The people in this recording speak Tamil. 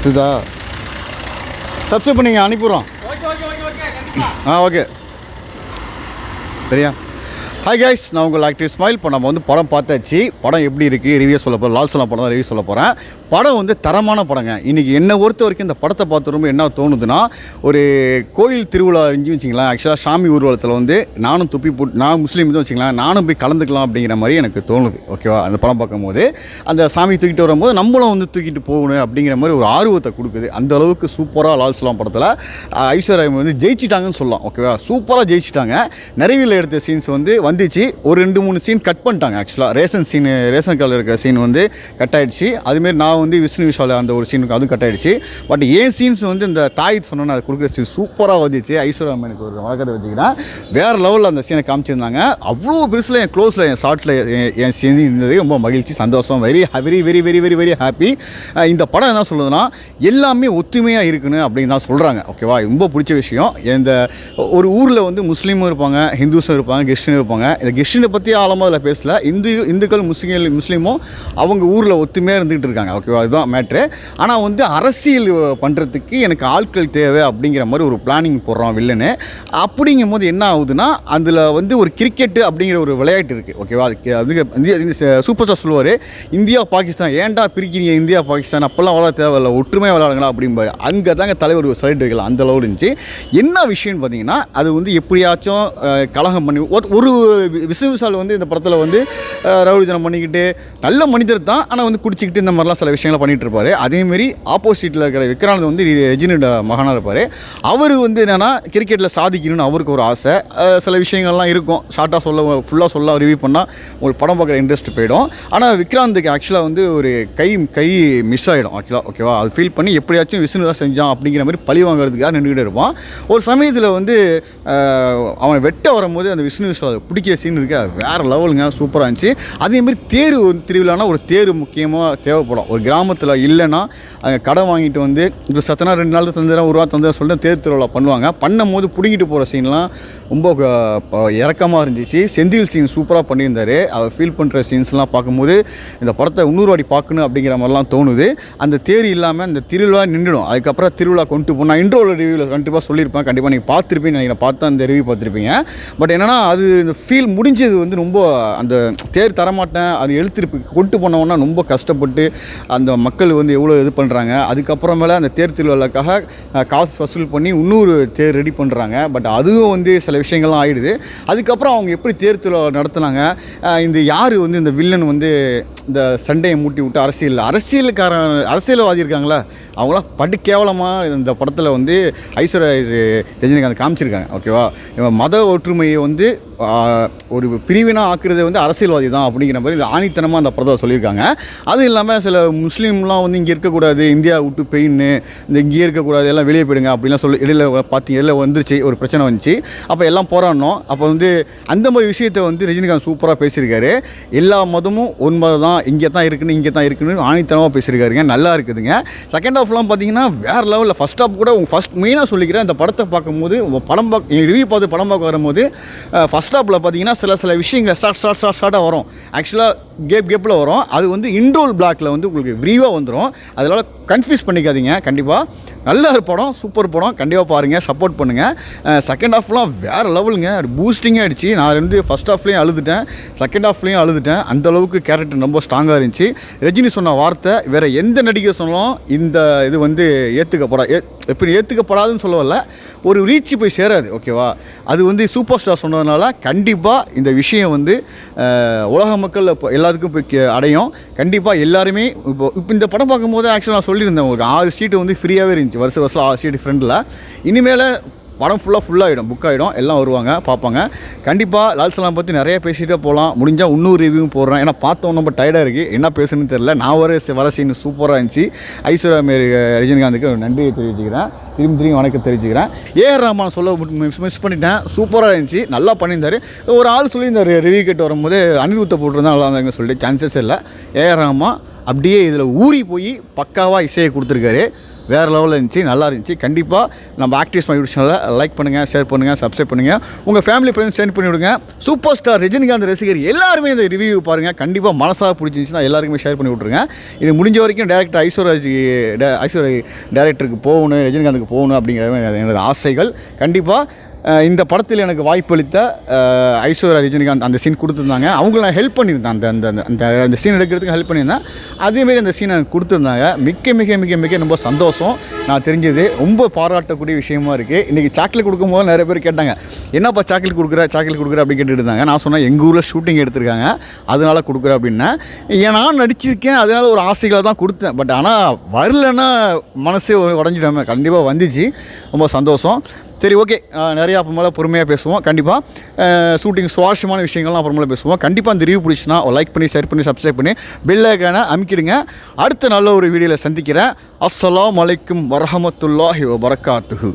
இதுதா சப்ஸ்கிரைப் பண்ணி அனுப்பிடுறோம் ஆ ஓகே சரியா? ஹாய் கைஸ் நான் உங்கள் ஆக்டிவ் ஸ்மைல் இப்போ நம்ம வந்து படம் பார்த்தாச்சு. படம் எப்படி இருக்குது ரிவ்யூ சொல்ல போகிறேன் லால் படம் தான் ரிவ்யூ சொல்ல போகிறேன் படம் வந்து தரமான படங்க. இன்றைக்கி என்னை பொறுத்த வரைக்கும் இந்த படத்தை பார்த்து ரொம்ப என்ன தோணுதுன்னா ஒரு கோயில் திருவிழா இருந்துச்சு வச்சிங்களேன். ஆக்சுவலாக சாமி ஊர்வலத்தில் வந்து நானும் துப்பி போட்டு நான் முஸ்லீம் தான் வச்சிங்களேன். நானும் போய் கலந்துக்கலாம் அப்படிங்கிற மாதிரி எனக்கு தோணுது. ஓகேவா அந்த படம் பார்க்கும்போது. அந்த சாமி தூக்கிட்டு வரும்போது நம்மளும் வந்து தூக்கிட்டு போகணும் அப்படிங்கிற மாதிரி ஒரு ஆர்வத்தை கொடுக்குது. அந்த அளவுக்கு சூப்பராக லால்சலாம் படத்தில் ஐஸ்வர்யா வந்து ஜெயிச்சிட்டாங்கன்னு சொல்லலாம். ஓகேவா சூப்பராக ஜெயிச்சிட்டாங்க. நிறைவில் எடுத்த சீன்ஸ் வந்து வந்துச்சு. ஒரு ரெண்டு மூணு சீன் கட் பண்ணிட்டாங்க ஆக்சுவலாக ரேஷன் சீன் ரேஷன் கார்டில் இருக்கிற சீன் வந்து கட் ஆகிடுச்சு அதுமாரி நான் வந்து விஷ்ணு விஷால அந்த ஒரு சீனுக்கு அதுவும் கட் ஆகிடுச்சு பட் ஏன் சீன்ஸ் வந்து இந்த தாய் சொன்னோன்னு அது கொடுக்குற சீன் சூப்பராக வந்துச்சு. ஐஸ்வர்யா எனக்கு ஒரு வழக்கத்தை வச்சுக்கிறேன். வேறு லெவலில் அந்த சீனை காமிச்சிருந்தாங்க. அவ்வளோ பெருசில் என் க்ளோஸில் என் ஷார்ட்டில் என் சீன் இருந்தது. ரொம்ப மகிழ்ச்சி சந்தோஷம். Very very very very very very happy இந்த படம் என்ன சொல்லுதுன்னா எல்லாமே ஒத்துமையாக இருக்குன்னு அப்படின்னு தான் சொல்கிறாங்க ஓகேவா ரொம்ப பிடிச்ச விஷயம். இந்த ஒரு ஊரில் வந்து முஸ்லீமும் இருப்பாங்க ஹிந்துஸும் இருப்பாங்க கிறிஸ்டினும் இருப்பாங்க. இந்த கிறிஸ்டினை பற்றி ஆழமாக அதில் பேசல. இந்து இந்துக்கள் முஸ்லீம் முஸ்லீமும் அவங்க ஊரில் ஒத்துமையாக இருந்துகிட்டு இருக்காங்க. ஓகேவா இதுதான் மேட்ரு ஆனால் வந்து அரசியல் பண்ணுறதுக்கு எனக்கு ஆட்கள் தேவை அப்படிங்கிற மாதிரி ஒரு பிளானிங் போடுறோம் வில்லனு. அப்படிங்கும் போது என்ன ஆகுதுன்னா அதில் வந்து ஒரு கிரிக்கெட்டு அப்படிங்கிற ஒரு விளையாட்டு இருக்குது ஓகேவா அதுக்கு அது சூப்பர் ஸ்டார் சொல்லுவார். இந்தியா பாகிஸ்தான் ஏன்டா பிரிக்கிறீங்க இந்தியா பாகிஸ்தான்? அப்போல்லாம் விளாட தேவையில்லை. ஒற்றுமையாக விளாடுங்களா அப்படிம்பாரு. அங்கே தாங்க தலைவர் ஒரு சைடு வைக்கலாம் அந்த அளவு இருந்துச்சு. என்ன விஷயம்னு பார்த்தீங்கன்னா அது வந்து எப்படியாச்சும் கலகம் பண்ணி ஒரு- ஒரு விஷ்ணு விஷால் வந்து இந்த படத்தில் வந்து அஹ், ரவுடித்தனம் பண்ணிக்கிட்டு நல்ல மனிதர் தான் ஆனால் வந்து குடிச்சிக்கிட்டு இந்த மாதிரிலாம் சில விஷயங்களை பண்ணிகிட்டு இருப்பார். அதேமாரி ஆப்போசிட்டில் இருக்கிற விக்ரானந்த் வந்து ரஜினியோட மகனாக இருப்பார். அவர் வந்து என்னென்னா கிரிக்கெட்டில் சாதிக்கணும்னு அவருக்கு ஒரு ஆசை. சில விஷயங்கள்லாம் இருக்கும். ஷார்ட்டாக சொல்ல ஃபுல்லாக சொல்ல ரிவ்யூ பண்ணால் உங்களுக்கு படம் பார்க்குற இன்ட்ரெஸ்ட் போயிடும். ஆனால் விக்ராந்துக்கு ஆக்சுவலாக வந்து ஒரு கை கை மிஸ் ஆகிடும் ஆக்சுவலாக ஓகேவா அது ஃபீல் பண்ணி எப்படியாச்சும் விஷ்ணு தான் செஞ்சான் அப்படிங்கிற மாதிரி பழி வாங்குறதுக்காக நின்றுக்கிட்டு இருப்பான். ஒரு சமயத்தில் வந்து அவனை அவன் வெட்ட வரும்போது அந்த விஷ்ணு விஷால் பிடிக்கிற சீன் இருக்கு அது வேறு லெவலுங்க. சூப்பராக இருந்துச்சு. அதேமாதிரி தேர் திருவிழானா ஒரு தேர் முக்கியமாக தேவைப்படும். ஒரு கிராமத்தில் இல்லைன்னா அங்கே கடை வாங்கிட்டு வந்து இப்போ சத்தனா ரெண்டு நாள் தந்துடுறேன் ஒரு ரூபா தந்துடுறேன் சொல்லிட்டு தேர் திருவிழா பண்ணுவாங்க. பண்ணும்போது பிடிங்கிட்டு போகிற சீன்லாம் ரொம்ப ப- இறக்கமாக இருந்துச்சு. செந்தில் சீன் சூப்பராக பண்ணியிருந்தாரு. அவர் ஃபீல் பண்ணுற சீன்ஸ்லாம் பார்க்கும்போது இந்த படத்தை இன்னொரு வாடி பார்க்கணும் அப்படிங்கிற மாதிரிலாம் தோணுது. அந்த தேர் இல்லாமல் அந்த திருவிழா நின்றுடும். அதுக்கப்புறம் திருவிழா கொண்டு போனால் இன்ட்ரோவில் ரிவியூவில் கண்டிப்பாக சொல்லியிருப்பேன். கண்டிப்பாக நீங்கள் பார்த்துருப்பீங்க நீங்கள் பார்த்து அந்த ரிவ்யூ பார்த்துருப்பீங்க. பட் என்னென்னா அது இந்த ஃபீல் முடிஞ்சது வந்து ரொம்ப அந்த தேர் தரமாட்டேன் அது எழுத்திருப்பு கொண்டு போனவொன்னா ரொம்ப கஷ்டப்பட்டு அந்த மக்கள் வந்து எவ்வளோ இது பண்ணுறாங்க அதுக்கப்புறமேல அந்த தேர் திருவிழாக்காக காசு வசூல் பண்ணி இன்னொரு தேர் ரெடி பண்ணுறாங்க பட் அதுவும் வந்து சில விஷயங்கள்லாம் ஆகிடுது அதுக்கப்புறம் அவங்க எப்படி தேர் திருவிழா நடத்துனாங்க? இந்த யார் வந்து இந்த வில்லன் வந்து இந்த சண்டையை மூட்டி விட்டு அரசியல் அரசியலுக்காரன் அரசியல்வாதி இருக்காங்களா? அவங்களாம் படு கேவலமாக இந்த படத்தில் வந்து ஐஸ்வர்யா ரஜினிகாந்த் காமிச்சிருக்காங்க ஓகேவா? இவன் மத ஒற்றுமையை வந்து ஒரு பிரிவினா ஆக்குறது வந்து அரசியல்வாதி தான் அப்படிங்கிற மாதிரி ஆணித்தனமாக அந்த படத்தை சொல்லியிருக்காங்க. அது இல்லாமல் சில முஸ்லீம்லாம் வந்து இங்கே இருக்கக்கூடாது இந்தியா விட்டு பெயின்னு இந்த இங்கேயே இருக்கக்கூடாது எல்லாம் வெளியே போயிடுங்க அப்படிலாம் சொல்லி இடையில பார்த்தீங்க இடையில வந்துருச்சு ஒரு பிரச்சனை வந்துச்சு. அப்போ எல்லாம் போராடணும் அப்போ வந்து அந்த மாதிரி விஷயத்தை வந்து ரஜினிகாந்த் சூப்பராக பேசியிருக்காரு. எல்லா மதமும் ஒன்பது தான் இங்கே தான் இருக்குன்னு இங்கே தான் இருக்குன்னு ஆணித்தனமாக பேசியிருக்காருங்க. நல்லா இருக்குதுங்க. செகண்ட் ஹாஃப்லாம் பார்த்தீங்கன்னா வேறு லெவலில் ஃபஸ்ட் ஹாஃப் கூட உங்கள் ஃபஸ்ட் மெயினாக சொல்லிக்கிறேன். இந்த படத்தை பார்க்கும்போது உங்கள் படம் பார்க்க ரிவ்யூ பார்த்து படம் பார்க்க வரும்போது ஃபஸ்ட் ஹாஃபில் பார்த்தீங்கன்னா சில சில விஷயங்கள் ஸ்டார்ட் ஸ்டார்ட் ஸ்டார்ட் ஸ்டார்ட்டாக வரும். ஆக்சுவலாக கேப் கேப்பில் வரும். அது வந்து இன்ட்ரோல் பிளாக்கில் வந்து உங்களுக்கு விரிவாக வந்துடும் அதனால் கன்ஃபியூஸ் பண்ணிக்காதீங்க. கண்டிப்பாக நல்ல ஒரு படம் சூப்பர் படம். கண்டிப்பாக பாருங்கள் சப்போர்ட் பண்ணுங்கள் செகண்ட் ஹாஃப்லாம் வேறு லெவலுங்க பூஸ்டிங்காக ஆகிடுச்சு நான் வந்து ஃபஸ்ட் ஹாஃப்லேயும் அழுதுட்டேன். செகண்ட் ஹாஃப்லேயும் அழுதுட்டேன். அந்த அளவுக்கு கேரக்டர் ரொம்ப ஸ்ட்ராங்காக இருந்துச்சு. ரஜினி சொன்ன வார்த்தை வேறு எந்த நடிகை சொன்னாலும் இந்த இது வந்து ஏற்றுக்கப்படா ஏ எப்படி ஏற்றுக்கப்படாதுன்னு சொல்ல வரல ஒரு ரீச் போய் சேராது ஓகேவா அது வந்து சூப்பர் ஸ்டார் சொன்னதுனால கண்டிப்பாக இந்த விஷயம் வந்து உலக மக்கள் இப்போ எல்லாத்துக்கும் போய் அடையும். கண்டிப்பாக எல்லாருமே இப்போ இப்போ இந்த படம் பார்க்கும்போது ஆக்சுவலாக நான் சொல்லியிருந்தேன் உங்களுக்கு. ஆறு சீட்டு வந்து ஃப்ரீயாகவே இருந்துச்சு. வருஷம் வருஷம் ஆறு சீட்டு ஃப்ரெண்டில் இனிமேல் படம் ஃபுல்லாக ஃபுல்லாகிடும் புக் ஆகிடும் எல்லாம் வருவாங்க பார்ப்பாங்க. கண்டிப்பாக லால் சலாம் பற்றி நிறைய பேசிகிட்டே போகலாம் முடிஞ்சால் இன்னொரு ரிவ்யூ போடுறேன். ஏன்னா பார்த்தோம் ரொம்ப டயர்டாக இருக்குது என்ன பேசுன்னு தெரில நான் வர வர சீன் சூப்பராக இருந்துச்சு. ஐஸ்வர்யா மேரி ரஜினிகாந்துக்கு நன்றியை தெரிவிச்சுக்கிறேன். திரும்பி திரும்பி வணக்கம் தெரிவிச்சுக்கிறேன். ஏஆர் ரஹ்மான் சொல்ல மிஸ் மிஸ் பண்ணிட்டேன். சூப்பராக இருந்துச்சு. நல்லா பண்ணியிருந்தார். ஒரு ஆள் சொல்லியிருந்தார் ரிவ்யூ கேட்டு வரும்போது அனிருத்த போட்டிருந்தா நல்லா இருந்தாங்க சொல்லிட்டு. சான்சஸ் இல்லை. ஏஆர் ராமா அப்படியே இதில் ஊறி போய் பக்காவாக இசையை கொடுத்துருக்காரு. வேறு லெவலில் இருந்துச்சு நல்லா இருந்துச்சு. கண்டிப்பாக நம்ம ஆக்டிவ்ஸ் மை யூடியூப் சேனலை லைக் பண்ணுங்கள் ஷேர் பண்ணுங்கள் சப்ஸ்கிரைப் பண்ணுங்கள் உங்கள் ஃபேமிலி ஃப்ரெண்ட்ஸ் சென்ட் பண்ணி விடுங்க. சூப்பர் ஸ்டார் ரஜினிகாந்த் ரசிகர் எல்லாருமே இந்த ரிவ்யூ பாருங்கள் கண்டிப்பாக மனசாக பிடிச்சிருந்துச்சுன்னா எல்லாருக்குமே ஷேர் பண்ணி விட்ருங்க இது முடிஞ்ச வரைக்கும் டேரக்டர் டே ஐஸ்வர்ராஜ் டேரக்டருக்கு போகணும் ரஜினிகாந்துக்கு போகணும் அப்படிங்கிற எனது ஆசைகள். கண்டிப்பாக இந்த படத்தில் எனக்கு வாய்ப்பளித்த ஐஸ்வர்யா ரஜினிகாந்த் அந்த சீன் கொடுத்துருந்தாங்க. அவங்கள நான் ஹெல்ப் பண்ணியிருந்தேன். அந்த அந்த அந்த- அந்த சீன் எடுக்கிறதுக்கு ஹெல்ப் பண்ணியிருந்தேன். அதேமாரி அந்த சீனை எனக்கு கொடுத்துருந்தாங்க. மிக்க மிக மிக மிக ரொம்ப சந்தோஷம். நான் தெரிஞ்சது. ரொம்ப பாராட்டக்கூடிய விஷயமா இருக்குது இன்றைக்கி சாக்லேட் கொடுக்கும்போது நிறைய பேர் கேட்டாங்க என்னப்பா சாக்லேட் கொடுக்குற? சாக்லேட் கொடுக்குற? அப்படின்னு கேட்டுட்டு இருந்தாங்க. நான் சொன்னேன் எங்கள் ஊரில் ஷூட்டிங் எடுத்திருக்காங்க. அதனால் கொடுக்குறேன் அப்படின்னா. ஏன் நான் நடிச்சிருக்கேன். அதனால ஒரு ஆசைகளை தான் கொடுத்தேன். பட் ஆனால் வரலன்னா மனசே உடஞ்சிடாம கண்டிப்பாக வந்துச்சு. ரொம்ப சந்தோஷம். சரி ஓகே நிறையா அப்புறமேல பொறுமையாக பேசுவோம். கண்டிப்பாக ஷூட்டிங் சுவாரஸ்யமான விஷயங்கள்லாம் அப்புறமேல பேசுவோம். கண்டிப்பாக அந்த ரிவ்யூ பிடிச்சுன்னா லைக் பண்ணி ஷேர் பண்ணி சப்ஸ்கிரைப் பண்ணி பில்லேக்கான அமுக்கிடுங்க. அடுத்த நல்ல ஒரு வீடியோவில் சந்திக்கிறேன். அஸ்லாம் வலைக்கும் வரஹமத்துல்லாஹி வபரகாத்துஹு.